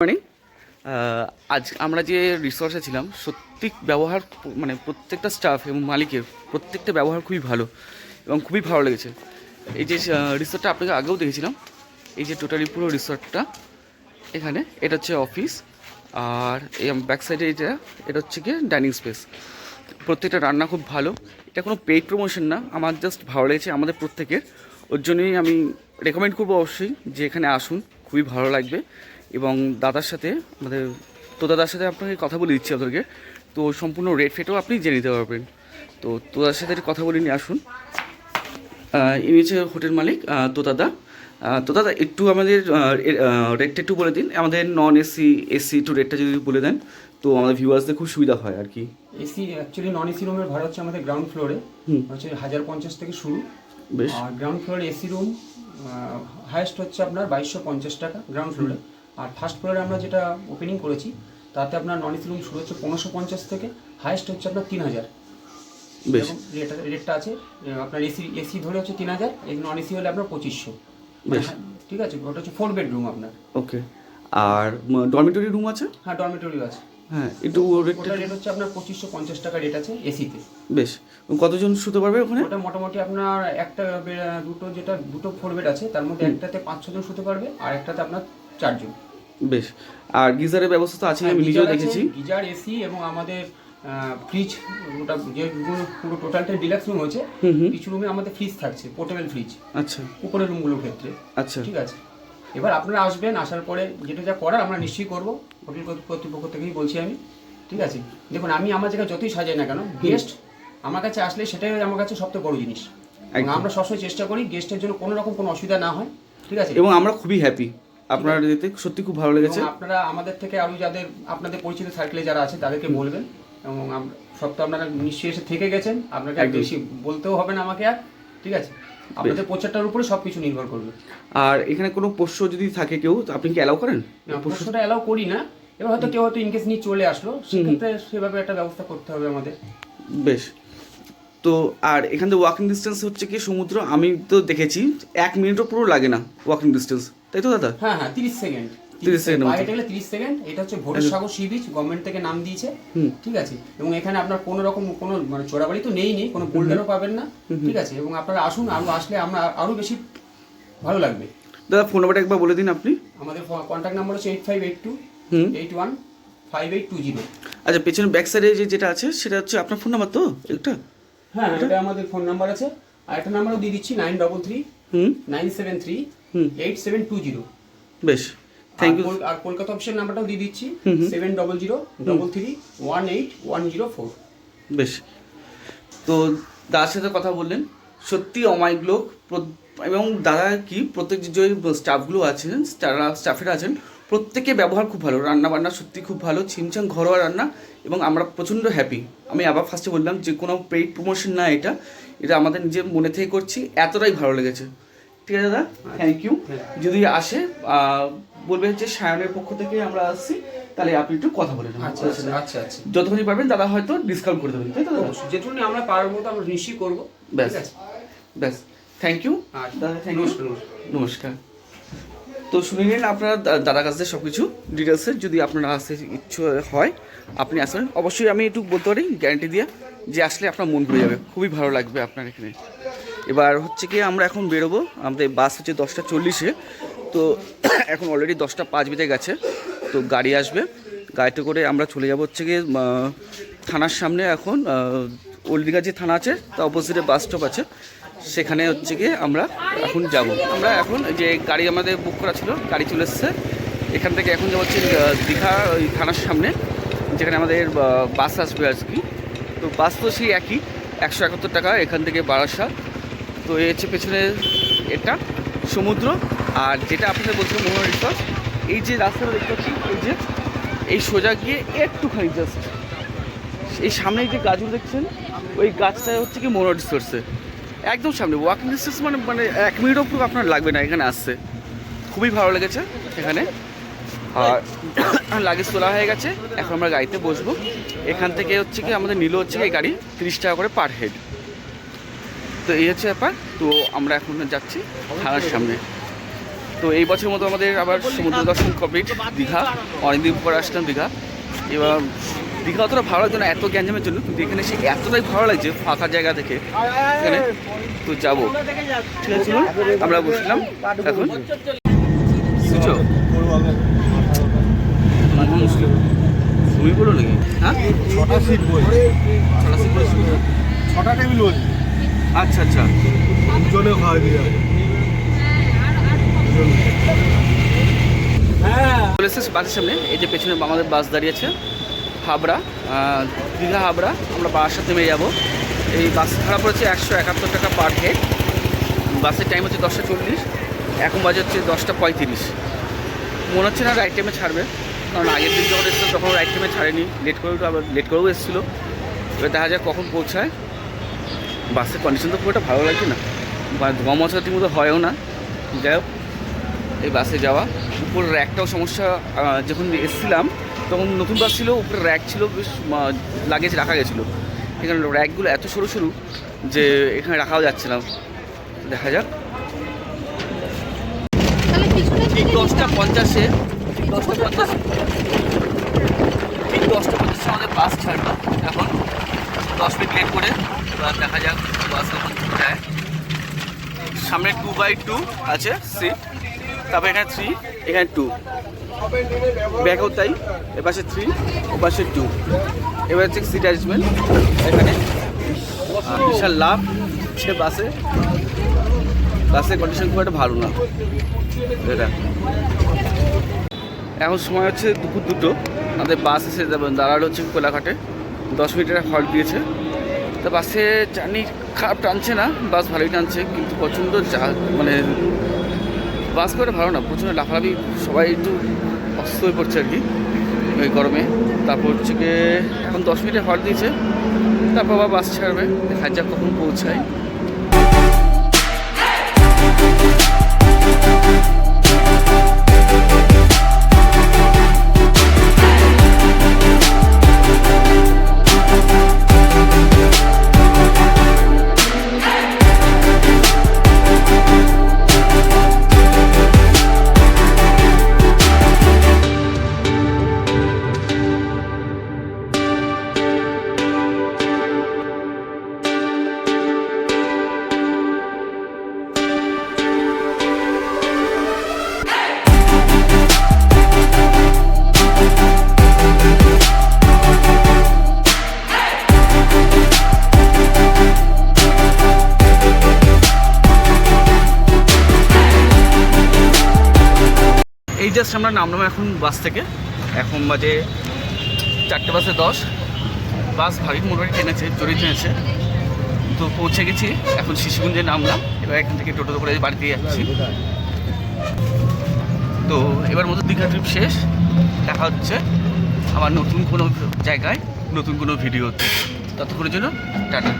Morning আজ আমরা যে রিসর্টে ছিলাম, সত্যি ব্যবহার মানে প্রত্যেকটা স্টাফ এবং মালিকের প্রত্যেকটা ব্যবহার খুবই ভালো এবং খুবই ভালো লেগেছে। এই যে রিসোর্টটা আপনাকে আগেও দেখেছিলাম, এই যে টোটালি পুরো রিসোর্টটা এখানে, এটা হচ্ছে অফিস আর এই ব্যাক সাইডে এটা এটা হচ্ছে গিয়ে ডাইনিং স্পেস প্রত্যেকটা রান্না খুব ভালো, এটা কোনো পেইড প্রমোশন না, আমার জাস্ট ভালো লেগেছে আমাদের প্রত্যেকের। ওর জন্যই আমি রেকমেন্ড করব অবশ্যই যে এখানে আসুন, খুবই ভালো লাগবে। এবং দাদার সাথে আমাদের তো দাদার সাথে আপনাকে কথা বলে দিচ্ছি আপনাদেরকে তো সম্পূর্ণ রেট ফেটও আপনি জেনে নিতে পারবেন। তো তোদার সাথে একটু কথা বলে নিয়ে আসুন। ইনি হচ্ছে হোটেল মালিক তো দাদা। তো দাদা একটু আমাদের রেটটা একটু বলে দিন। আমাদের নন এসি এসি একটু রেটটা যদি বলে দেন তো আমাদের ভিউয়ার্সদের খুব সুবিধা হয় আর কি। এসি অ্যাকচুয়ালি নন এসি রুমের ভাড়া হচ্ছে আমাদের গ্রাউন্ড ফ্লোরে হচ্ছে হাজার পঞ্চাশ থেকে শুরু। বেশ। আর গ্রাউন্ড ফ্লোরে এসি রুম হায়েস্ট হচ্ছে আপনার বাইশশো পঞ্চাশ টাকা গ্রাউন্ড ফ্লোরে আর ফার্স্ট ফ্লোরে আমরা যেটা ওপেনিং করেছি তাতে আপনার নন এসি রুম শুরু হচ্ছে পনেরোশো পঞ্চাশ থেকে হাইয়েস্ট হচ্ছে আপনার তিন হাজার। বেশ। রেটটা রেটটা আছে আপনার এসি এসি ধরে হচ্ছে তিন হাজার নন এসি হলে আপনার পঁচিশশো। বেশ। ঠিক আছে ওটা হচ্ছে ফোর বেডরুম আপনার। ওকে আর ডরমিটরি রুম আছে? হ্যাঁ ডরমেটরিও আছে। হ্যাঁ একটু রেটটা রেট হচ্ছে আপনার পঁচিশশো পঞ্চাশ টাকা রেট আছে এসিতে বেশ। কতজন শুতে পারবে ওখানে? ওটা মোটামুটি আপনার একটা দুটো যেটা দুটো ফোর বেড আছে তার মধ্যে একটাতে পাঁচ ছজন শুতে পারবে আর একটাতে আপনার চারজন। বেশ। আর গিজারের ব্যবস্থা তো আছে আমি নিজেও দেখেছি। গিজার এসি এবং আমাদের ফ্রিজ ওটা যে পুরো টোটালটা ডিলাক্স রুম হয়েছে। কিছু রুমে আমাদের ফ্রিজ থাকছে পোর্টেবল ফ্রিজ আচ্ছা। উপরের রুমগুলোর ক্ষেত্রে। আচ্ছা। ঠিক আছে। এবার আপনারা আসবেন আসার পরে যেটা যা করার আমরা নিশ্চয়ই করব। হোটেল কর্তৃ- কর্তৃপক্ষ থেকেই বলছি আমি। ঠিক আছে? দেখুন আমি আমার জায়গায় যতই সাজাই না কেন গেস্ট আমার কাছে আসলে সেটাই আমার কাছে সবথেকে বড় জিনিস। আমরা সবসময় চেষ্টা করি গেস্টের জন্য কোনো রকম কোনো অসুবিধা না হয়। ঠিক আছে? এবং আমরা খুবই হ্যাপি আপনার এতে সত্যি খুব ভালো লেগেছে। আপনারা আমাদের থেকে আরও যাদের আপনাদের পরিচিত সার্কেলে যারা আছে তাদেরকে বলবেন। এবং সব তো আপনারা নিশ্চয়ই এসে থেকে গেছেন। আপনাকে। বেশি বলতেও হবে না আমাকে আর ঠিক আছে? আপনাদের প্রচারটার উপরে সব কিছু নির্ভর করবে। আর এখানে কোনো পোষ্য যদি থাকে কেউ আপনি কি অ্যালাউ করেন? প্রশ্নটা অ্যালাউ করি না। এবার হয়তো কেউ হয়তো ইনকেস নিয়ে চলে আসলো সেক্ষেত্রে সেভাবে একটা ব্যবস্থা করতে হবে আমাদের। বেশ। তো আর এখান থেকে ওয়াকিং ডিস্টেন্স হচ্ছে কি সমুদ্র? আমি তো দেখেছি এক মিনিটও পুরো লাগে না ওয়াকিং ডিস্টেন্স তাই তো দাদা? হ্যাঁ হ্যাঁ তিরিশ সেকেন্ড। 30 সেকেন্ডের মতো। বাইরে গেলে তিরিশ সেকেন্ড এটা হচ্ছে ভোরের সাগর সি বিচ গভর্নমেন্ট থেকে নাম দিয়েছে। ঠিক আছে? এবং এখানে আপনার কোনো রকম কোনো মানে চোরাবাড়ি তো নেই নেই কোনো বোল্ডারও পাবেন না ঠিক আছে? এবং আপনারা আসুন আসলে আমরা আরও বেশি ভালো লাগবে। দাদা ফোন নাম্বারটা একবার বলে দিন আপনি। আমাদের contact number eight five eight two hmm eight. One five eight two two zero আচ্ছা পেছনে ব্যাক সাইডে যে যেটা আছে সেটা হচ্ছে আপনার ফোন নাম্বার তো এটা হ্যাঁ এটা আমাদের ফোন নাম্বার আছে। আর একটা নাম্বারও দিয়ে দিচ্ছি nine double three nine seven three eight seven two zero. বেশ থ্যাংক ইউ আর কলকাতা অফিসের নাম্বারটাও দিয়ে দিচ্ছি। Seven double zero double three one eight one zero four. বেশ। তো দাদার সাথে কথা বললেন সত্যি অমায়িক লোক এবং দাদা কি প্রত্যেক যে স্টাফগুলো আছেন স্টাফেরা আছেন প্রত্যেকে ব্যবহার খুব ভালো রান্না বান্না সত্যি খুব ভালো ছিমছাম ঘরোয়া রান্না এবং আমরা প্রচণ্ড হ্যাপি আমি আবার ফার্স্টে বললাম যে কোনো পেইড প্রমোশন না এটা এটা আমাদের নিজের মনে থেকে করছি এতটাই ভালো লেগেছে। ঠিক আছে দাদা? থ্যাংক ইউ যদি আসে আহ, বলবেন যে সায়নের পক্ষ থেকে আমরা আসছি তাহলে আপনি একটু কথা বলে নেবেন। আচ্ছা আচ্ছা আচ্ছা আচ্ছা। যতখানি পারবেন দাদা হয়তো ডিসকাউন্ট করে দেবেন তাই তো দাদা? অবশ্যই যেটুকু আমরা পারার মতো আমরা নিশ্চয়ই করব। ব্যাস ব্যাস। থ্যাংক ইউ আচ্ছা দাদা থ্যাংক ইউ নমস্কার। তো শুনে নিন আপনারা দাদার কাছ সব কিছু ডিটেলসে যদি আপনারা আসতে ইচ্ছু হয়, আপনি আসবেন অবশ্যই আমি একটু বলতে পারি গ্যারান্টি দিয়ে যে আসলে আপনার মন ঘুরে যাবে। খুবই ভালো লাগবে আপনার এখানে। এবার হচ্ছে কি আমরা এখন বেরোবো, আমাদের বাস হচ্ছে দশটা চল্লিশে। তো এখন অলরেডি দশটা পাঁচ বেজে গেছে, তো গাড়ি আসবে। গাড়িতে করে আমরা চলে যাব হচ্ছে গিয়ে থানার সামনে এখন ওল্ড দীঘা যে থানা আছে, তার অপোজিটে বাস স্টপ আছে। সেখানে হচ্ছে গিয়ে আমরা এখন যাব। আমরা এখন যে গাড়ি আমাদের বুক করা ছিল, গাড়ি চলে এসছে। এখান থেকে এখন যাব হচ্ছে দীঘা ওই থানার সামনে, যেখানে আমাদের বাস আসবে আর কি। তো বাস তো সেই একই, একশো একাত্তর টাকা, এখান থেকে বারাসাত তো এই হচ্ছে পেছনে এটা সমুদ্র। আর যেটা আপনাদের বলছিলাম মোহন রিসর্ট এই যে রাস্তাটা দেখতে পাচ্ছি, এই যে, এই সোজা গিয়ে একটুখানি জাস্ট এই সামনে যে গাছগুলো দেখছেন, ওই গাছটা হচ্ছে কি মোহন রিসোর্সে একদম সামনে ওয়াকিং ডিস্টেন্স মানে মানে এক মিনিটও পুরো আপনার লাগবে না, এখানে আসতে। খুবই ভালো লেগেছে এখানে। আর লাগেজ তোলা হয়ে গেছে, এখন আমরা গাড়িতে বসবো। এখান থেকে হচ্ছে কি, আমাদের নিল হচ্ছে এই গাড়ি তিরিশ টাকা করে পার হেড তো এই হচ্ছে ব্যাপার, তো আমরা এখন যাচ্ছি থানার সামনে। তো এই বছর মতো আমাদের আবার সমুদ্র দর্শন কমপ্লিট দীঘা। অনেকদিন পরে আসলাম দীঘা। এবার দীঘা অতটা ভালো লাগছে না এত গ্যাঞ্জামের জন্য কিন্তু এখানে সে এতটাই ভালো লাগছে ফাঁকা জায়গা থেকে এখানে তো যাব। ঠিক আছে আমরা বসলাম এখন বুঝছ তুমি বলো নাকি? হ্যাঁ? ছটা সিট বই ছটা সিট? ছটা টেবিল বই আচ্ছা আচ্ছা। দুজনে খাওয়াই দিয়ে চলে এসেছে বাসের সামনে এই যে পেছনে আমাদের বাস দাঁড়িয়েছে হাবড়া দীঘা হাবড়া, আমরা বারাসাত নেমে যাব। এই বাস ভাড়া পড়েছে একশো একাত্তর টাকা পার হেড বাসের টাইম হচ্ছে দশটা চল্লিশ, এখন বাজে হচ্ছে দশটা পঁয়ত্রিশ। মনে হচ্ছে না রাইট টাইমে ছাড়বে, কারণ আগের দিন যখন এসেছিল তখন রাইট টাইমে ছাড়েনি। লেট করেও আবার লেট করেও এসেছিল। এবার দেখা যাক কখন পৌঁছায়। বাসের কন্ডিশন তো একটা ভালো লাগছে না। বা ঠিক মতো হয়ও না। যাই হোক, এই বাসে যাওয়া। উপর র্যাকটাও সমস্যা যখন এসেছিলাম তখন নতুন বাস ছিল উপরে র্যাক ছিল বেশ লাগেজ রাখা গেছিল। এখানে র্যাকগুলো এত সরু সরু যে এখানে রাখাও যাচ্ছে না। দেখা যাক। ঠিক দশটা পঞ্চাশে ঠিক দশটা পঞ্চাশে। ঠিক দশটা পঞ্চাশে আমাদের বাস ছাড়বে। এখন দশ মিনিট লেট করে এবার দেখা যাক বাস এখন যায় সামনে টু বাই টু আছে সিট তারপর এখানে থ্রি এখানে টু ব্যাগও তাই, এপাশে থ্রি ওপাশে টু এবার হচ্ছে সিট অ্যারেঞ্জমেন্ট এখানে। বিশাল লাভ সে বাসে। বাসের কন্ডিশন খুব একটা ভালো না। এটা। এখন সময় হচ্ছে দুপুর দুটো। আমাদের বাস এসে দাঁড়াল হচ্ছে কোলাঘাটে। দশ মিনিটের হল্ট দিয়েছে। তো বাসে জার্নি খারাপ টানছে না, বাস ভালোই টানছে, কিন্তু প্রচণ্ড মানে বাস করে ভালো না, প্রচণ্ড লাফালাফি, সবাই একটু অস্ত হয়ে পড়ছে আর কি ওই গরমে। তারপর হচ্ছে গিয়ে এখন দশ মিনিটে হল দিয়েছে, তারপর আবার বাস ছাড়বে দেখা যাক কখন পৌঁছায়? জাস্ট আমরা নামলাম এখন বাস থেকে। এখন বাজে চারটে বাসে দশ। বাস ভারী মোটামুটি টেনেছে, জোরে টেনেছে। তো পৌঁছে গেছি, এখন শিশুগঞ্জে নামলাম। এবার এখান থেকে টোটো করে বাড়িতে যাচ্ছি। তো এবার মতো দীঘা ট্রিপ শেষ। দেখা হচ্ছে আবার নতুন কোনো জায়গায়, নতুন কোনো ভিডিও ততক্ষণের জন্য টাটা।